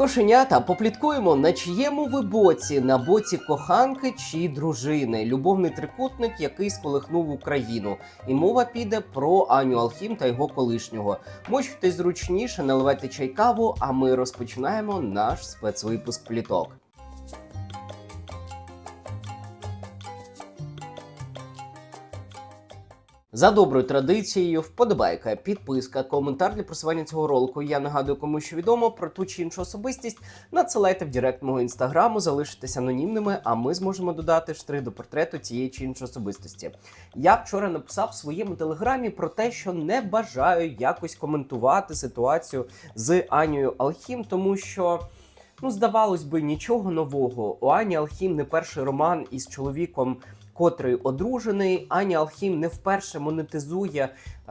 Кошенята, попліткуємо, на чиєму ви боці, на боці коханки чи дружини, любовний трикутник, який сколихнув Україну. І мова піде про Аню Алхім та його колишнього. Мочте зручніше, наливайте чай каву, а ми розпочинаємо наш спецвипуск пліток. За доброю традицією, вподобайка, підписка, коментар для просування цього ролику. Я нагадую, кому що відомо про ту чи іншу особистість. Надсилайте в Директ мого інстаграму, залишитесь анонімними, а ми зможемо додати штрих до портрету цієї чи іншої особистості. Я вчора написав в своєму телеграмі про те, що не бажаю якось коментувати ситуацію з Анією Алхім, тому що. Ну, здавалось би, нічого нового. У Ані Алхім не перший роман із чоловіком, котрий одружений. Аня Алхім не вперше монетизує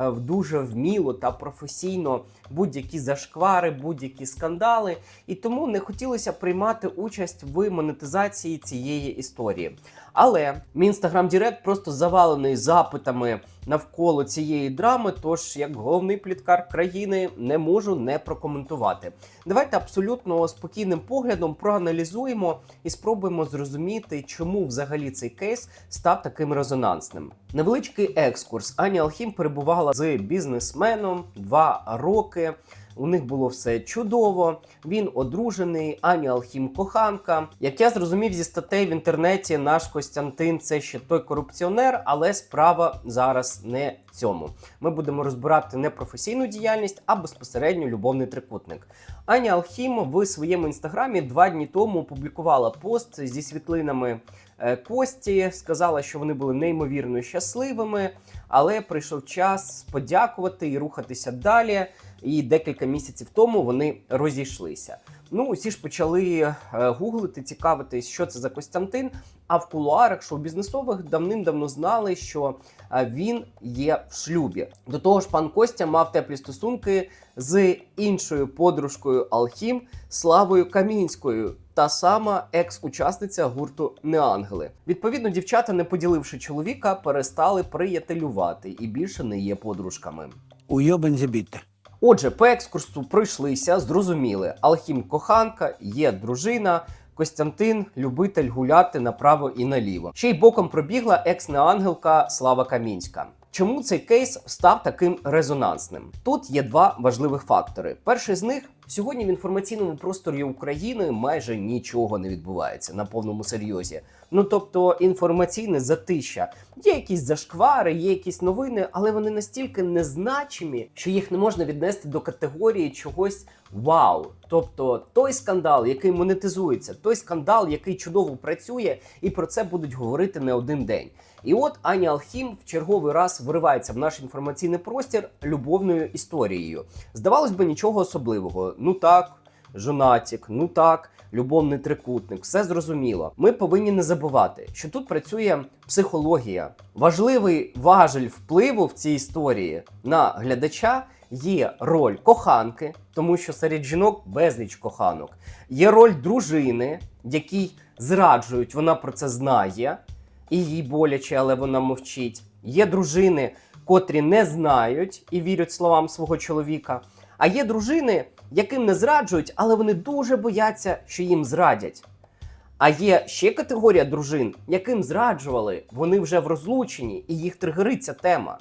дуже вміло та професійно будь-які зашквари, будь-які скандали. І тому не хотілося приймати участь в монетизації цієї історії. Але мій інстаграм Дірект просто завалений запитами навколо цієї драми. Тож, як головний пліткар країни, не можу не прокоментувати. Давайте абсолютно спокійним поглядом проаналізуємо і спробуємо зрозуміти, чому взагалі цей кейс став таким резонансним. Невеличкий екскурс. Аня Алхім перебувала з бізнесменом два роки. У них було все чудово. Він одружений, ані Алхім коханка. Як я зрозумів зі статей в інтернеті, наш Костянтин це ще той корупціонер, але справа зараз не цьому. Ми будемо розбирати не професійну діяльність, а безпосередньо любовний трикутник. Аня Алхім в своєму інстаграмі два дні тому опублікувала пост зі світлинами е, Кості. Сказала, що вони були неймовірно щасливими, але прийшов час подякувати і рухатися далі. І декілька місяців тому вони розійшлися. Ну, усі ж почали е, гуглити, цікавитись, що це за Костянтин. А в кулуарах шоу-бізнесових давним-давно знали, що е, він є в шлюбі. До того ж, пан Костя мав теплі стосунки з іншою подружкою Алхім Славою Камінською, та сама екс-учасниця гурту Неангели. Відповідно, дівчата, не поділивши чоловіка, перестали приятелювати і більше не є подружками. Уйобан забіте. Отже, по екскурсу пройшлися, зрозуміли. Алхім коханка, є дружина. Костянтин любитель гуляти направо і наліво. Ще й боком пробігла екс-неангелка Слава Камінська. Чому цей кейс став таким резонансним? Тут є два важливих фактори. Перший з них сьогодні в інформаційному просторі України майже нічого не відбувається на повному серйозі. Ну тобто інформаційне затища. Є якісь зашквари, є якісь новини, але вони настільки незначимі, що їх не можна віднести до категорії чогось вау. Тобто той скандал, який монетизується, той скандал, який чудово працює, і про це будуть говорити не один день. І от Аня Алхім в черговий раз виривається в наш інформаційний простір любовною історією. Здавалось би, нічого особливого. Ну так, жонатік, ну так, любовний трикутник, все зрозуміло. Ми повинні не забувати, що тут працює психологія. Важливий важель впливу в цій історії на глядача є роль коханки, тому що серед жінок безліч коханок. Є роль дружини, якій зраджують, вона про це знає, і їй боляче, але вона мовчить. Є дружини, котрі не знають і вірять словам свого чоловіка. А є дружини, яким не зраджують, але вони дуже бояться, що їм зрадять. А є ще категорія дружин, яким зраджували, вони вже в розлученні, і їх тригерить ця тема.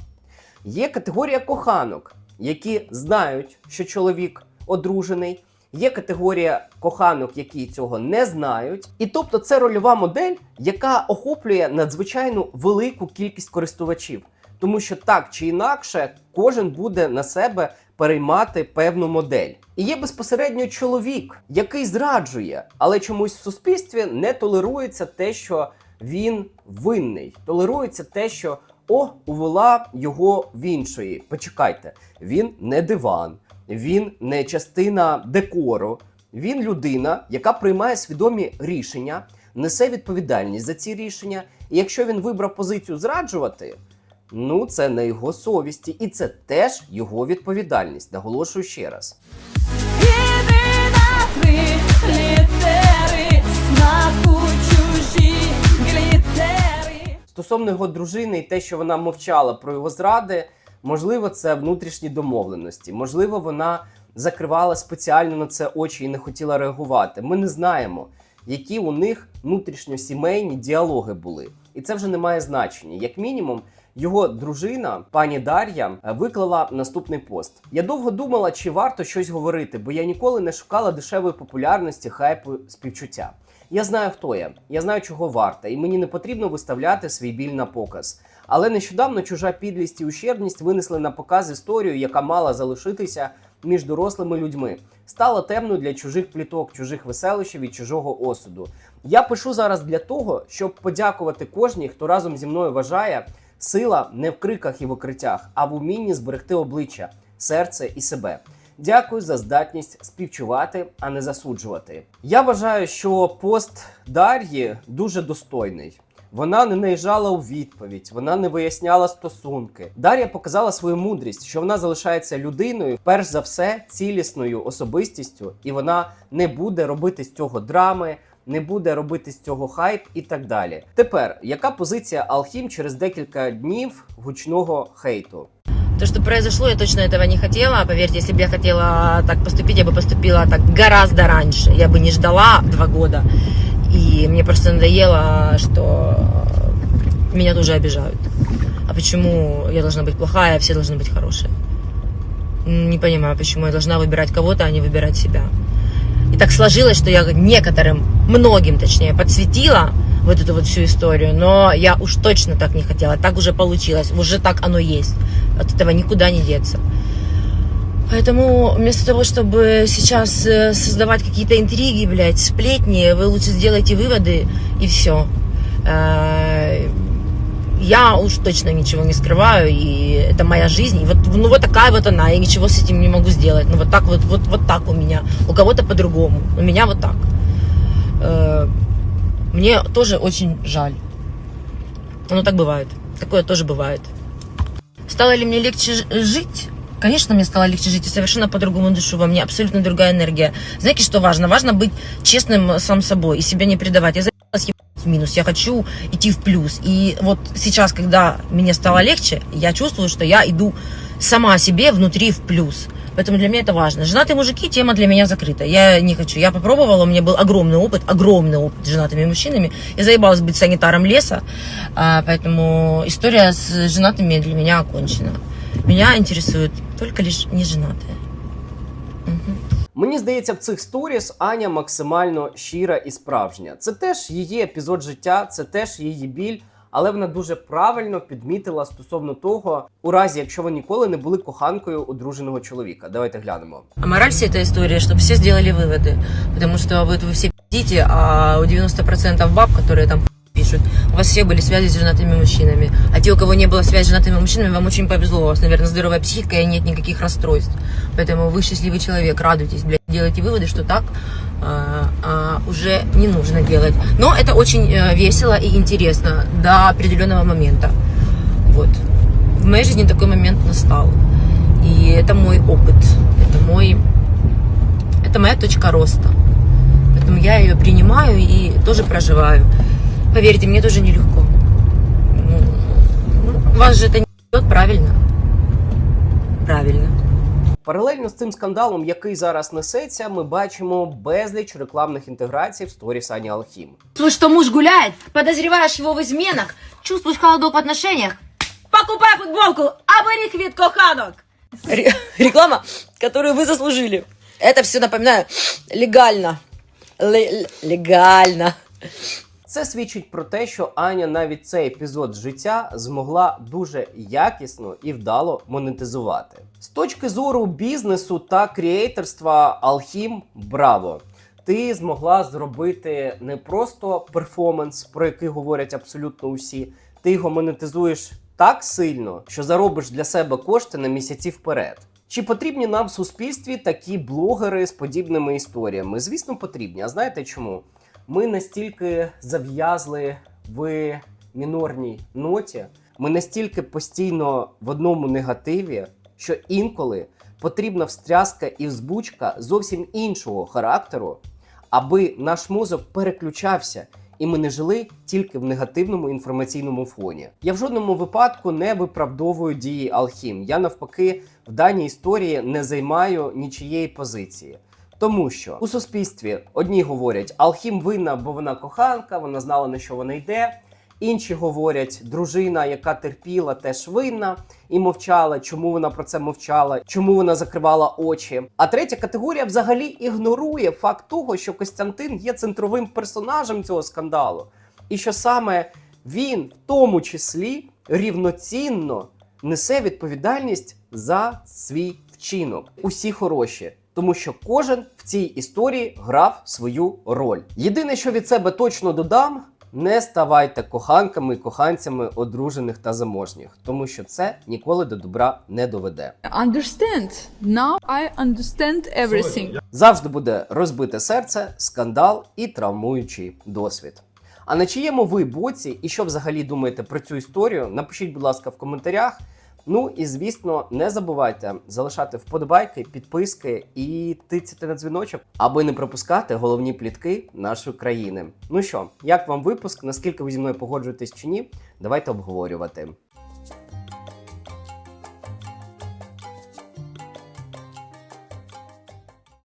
Є категорія коханок, які знають, що чоловік одружений. Є категорія коханок, які цього не знають. І тобто це рольова модель, яка охоплює надзвичайно велику кількість користувачів. Тому що так чи інакше кожен буде на себе переймати певну модель. І є безпосередньо чоловік, який зраджує, але чомусь в суспільстві не толерується те, що він винний. Толерується те, що о, увела його в іншої. Почекайте, він не диван, він не частина декору. Він людина, яка приймає свідомі рішення, несе відповідальність за ці рішення. І якщо він вибрав позицію зраджувати, ну це на його совісті, і це теж його відповідальність. Наголошую ще раз. Стосовно його дружини і те, що вона мовчала про його зради, можливо, це внутрішні домовленості. Можливо, вона закривала спеціально на це очі і не хотіла реагувати. Ми не знаємо, які у них внутрішньосімейні діалоги були. І це вже не має значення. Як мінімум, його дружина, пані Дар'я, е, виклала наступний пост. Я довго думала, чи варто щось говорити, бо я ніколи не шукала дешевої популярності, хайпу, співчуття. Я знаю, хто я, я знаю, чого варта, і мені не потрібно виставляти свій біль на показ. Але нещодавно чужа підлість і ущербність винесли на показ історію, яка мала залишитися між дорослими людьми. Стало темно для чужих пліток, чужих веселощів і чужого осуду. Я пишу зараз для того, щоб подякувати кожній, хто разом зі мною вважає, сила не в криках і в укриттях, а в умінні зберегти обличчя, серце і себе. Дякую за здатність співчувати, а не засуджувати. Я вважаю, що пост Дар'ї дуже достойний. Вона не наїжджала у відповідь, вона не виясняла стосунки. Дар'я показала свою мудрість, що вона залишається людиною, перш за все, цілісною особистістю, і вона не буде робити з цього драми, не буде робити з цього хайп і так далі. Тепер, яка позиція Алхім через декілька днів гучного хейту? То, что произошло, я точно этого не хотела. Поверьте, если бы я хотела так поступить, я бы поступила так гораздо раньше. Я бы не ждала два года. И мне просто надоело, что меня тоже обижают. А почему я должна быть плохая, а все должны быть хорошие? Не понимаю, почему я должна выбирать кого-то, а не выбирать себя. Так сложилось, что я некоторым, многим точнее, подсветила вот эту вот всю историю, но я уж точно так не хотела. Так уже получилось, уже так оно есть. От этого никуда не деться. Поэтому вместо того, чтобы сейчас э, создавать какие-то интриги, блядь, сплетни, вы лучше сделайте выводы и все. Я уж точно ничего не скрываю, и это моя жизнь. И вот, ну вот такая вот она, я ничего с этим не могу сделать. Ну вот так вот, вот, вот так у меня. У кого-то по-другому. У меня вот так. Э, Мне тоже очень жаль. Ну так бывает. Такое тоже бывает. Стало ли мне легче жить? Конечно, мне стало легче жить, и совершенно по-другому дышу. Во мне абсолютно другая энергия. Знаете, что важно? Важно быть честным сам собой и себя не предавать. Я в минус, я хочу идти в плюс. И вот сейчас, когда мне стало легче, я чувствую, что я иду сама себе внутри в плюс. Поэтому для меня это важно. Женатые мужики, тема для меня закрыта. Я не хочу. Я попробовала, у меня был огромный опыт, огромный опыт с женатыми мужчинами. Я заебалась быть санитаром леса, а, поэтому история с женатыми для меня окончена. Меня интересует только лишь неженатые. Мгм. Мені здається, в цих сторіс Аня максимально щира і справжня. Це теж її епізод життя, це теж її біль, але вона дуже правильно підмітила стосовно того, у разі якщо ви ніколи не були коханкою одруженого чоловіка. Давайте глянемо. А мораль всей этой истории, чтобы все сделали выводы. Потому что вот вы все пиздите, а у 90% баб, которые там пишут, у вас все были связи с женатыми мужчинами. А те, у кого не было связи с женатыми мужчинами, вам очень повезло. У вас, наверное, здоровая психика и нет никаких расстройств. Поэтому вы счастливый человек, радуйтесь, блядь, делайте выводы, что так а, а, уже не нужно делать. Но это очень э, весело и интересно до определенного момента. Вот. В моей жизни такой момент настал. И это мой опыт. Это мой... Это моя точка роста. Поэтому я ее принимаю и тоже проживаю. Поверьте, мне тоже нелегко. Ну, ну, вас же это не идет правильно. Правильно. Паралельно з цим скандалом, який зараз несеться, ми бачимо безліч рекламних інтеграцій в сторіс Ані Алхім. Чувствуешь, что муж гуляет, подозреваешь его в изменах, чувствуешь холодок в отношениях, покупай футболку Абарихвит Коханок. Ре- реклама, которую вы заслужили. Это все, напоминаю, легально. Ле- легально. Це свідчить про те, що Аня навіть цей епізод життя змогла дуже якісно і вдало монетизувати. З точки зору бізнесу та кріейтерства Алхім браво! Ти змогла зробити не просто перформанс, про який говорять абсолютно усі. Ти його монетизуєш так сильно, що заробиш для себе кошти на місяці вперед. Чи потрібні нам в суспільстві такі блогери з подібними історіями? Звісно, потрібні. А знаєте чому? Ми настільки зав'язли в мінорній ноті, ми настільки постійно в одному негативі, що інколи потрібна встряска і взбучка зовсім іншого характеру, аби наш мозок переключався і ми не жили тільки в негативному інформаційному фоні. Я в жодному випадку не виправдовую дії Алхім. Я навпаки в даній історії не займаю нічієї позиції. Тому що у суспільстві одні говорять, Алхім винна, бо вона коханка, вона знала на що вона йде. Інші говорять, дружина, яка терпіла, теж винна і мовчала. Чому вона про це мовчала? Чому вона закривала очі? А третя категорія взагалі ігнорує факт того, що Костянтин є центровим персонажем цього скандалу, і що саме він, в тому числі, рівноцінно несе відповідальність за свій вчинок. Усі хороші. Тому що кожен в цій історії грав свою роль. Єдине, що від себе точно додам, не ставайте коханками і коханцями одружених та заможніх, тому що це ніколи до добра не доведе. Understand. Now I understand everything. Завжди буде розбите серце, скандал і травмуючий досвід. А на чиєму ви боці і що взагалі думаєте про цю історію? Напишіть, будь ласка, в коментарях. Ну і звісно, не забувайте залишати вподобайки, підписки і тицяти на дзвіночок, аби не пропускати головні плітки нашої країни. Ну що, як вам випуск? Наскільки ви зі мною погоджуєтесь чи ні? Давайте обговорювати.